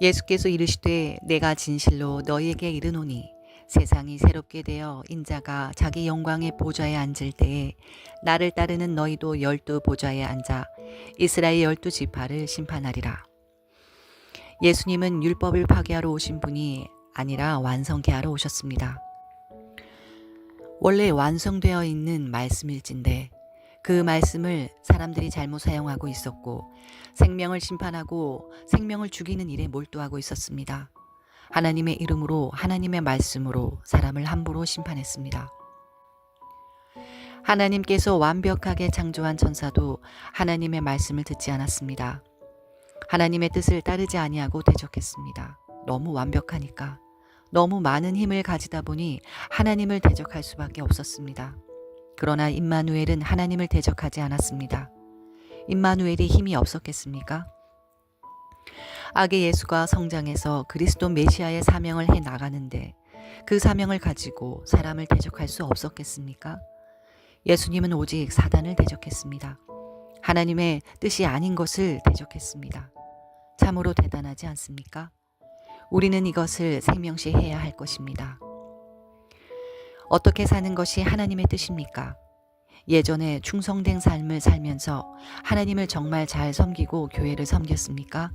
예수께서 이르시되 내가 진실로 너희에게 이르노니 세상이 새롭게 되어 인자가 자기 영광의 보좌에 앉을 때에 나를 따르는 너희도 열두 보좌에 앉아 이스라엘 열두 지파를 심판하리라. 예수님은 율법을 파괴하러 오신 분이 아니라 완성케 하러 오셨습니다. 원래 완성되어 있는 말씀일진데 그 말씀을 사람들이 잘못 사용하고 있었고 생명을 심판하고 생명을 죽이는 일에 몰두하고 있었습니다. 하나님의 이름으로 하나님의 말씀으로 사람을 함부로 심판했습니다. 하나님께서 완벽하게 창조한 천사도 하나님의 말씀을 듣지 않았습니다. 하나님의 뜻을 따르지 아니하고 대적했습니다. 너무 완벽하니까. 너무 많은 힘을 가지다 보니 하나님을 대적할 수밖에 없었습니다. 그러나 임마누엘은 하나님을 대적하지 않았습니다. 임마누엘이 힘이 없었겠습니까? 악의 예수가 성장해서 그리스도 메시아의 사명을 해 나가는데 그 사명을 가지고 사람을 대적할 수 없었겠습니까? 예수님은 오직 사단을 대적했습니다. 하나님의 뜻이 아닌 것을 대적했습니다. 참으로 대단하지 않습니까? 우리는 이것을 생명시 해야 할 것입니다. 어떻게 사는 것이 하나님의 뜻입니까? 예전에 충성된 삶을 살면서 하나님을 정말 잘 섬기고 교회를 섬겼습니까?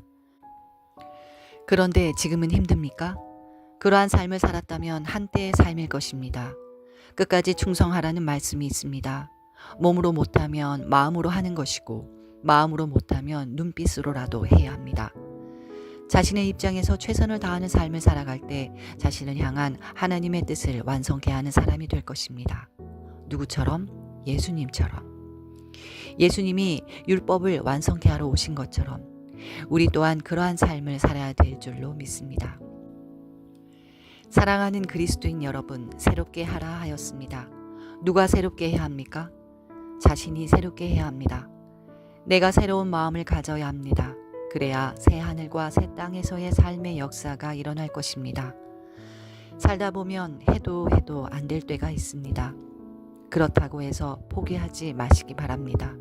그런데 지금은 힘듭니까? 그러한 삶을 살았다면 한때의 삶일 것입니다. 끝까지 충성하라는 말씀이 있습니다. 몸으로 못하면 마음으로 하는 것이고, 마음으로 못하면 눈빛으로라도 해야 합니다. 자신의 입장에서 최선을 다하는 삶을 살아갈 때 자신을 향한 하나님의 뜻을 완성케 하는 사람이 될 것입니다. 누구처럼? 예수님처럼. 예수님이 율법을 완성케 하러 오신 것처럼 우리 또한 그러한 삶을 살아야 될 줄로 믿습니다. 사랑하는 그리스도인 여러분, 새롭게 하라 하였습니다. 누가 새롭게 해야 합니까? 자신이 새롭게 해야 합니다. 내가 새로운 마음을 가져야 합니다. 그래야 새 하늘과 새 땅에서의 삶의 역사가 일어날 것입니다. 살다 보면 해도 해도 안 될 때가 있습니다. 그렇다고 해서 포기하지 마시기 바랍니다.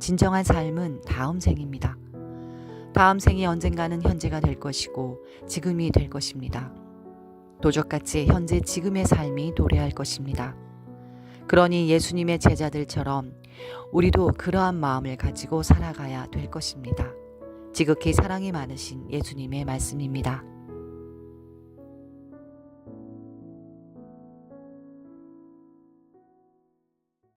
진정한 삶은 다음 생입니다. 다음 생이 언젠가는 현재가 될 것이고 지금이 될 것입니다. 도적같이 현재 지금의 삶이 도래할 것입니다. 그러니 예수님의 제자들처럼 우리도 그러한 마음을 가지고 살아가야 될 것입니다. 지극히 사랑이 많으신 예수님의 말씀입니다.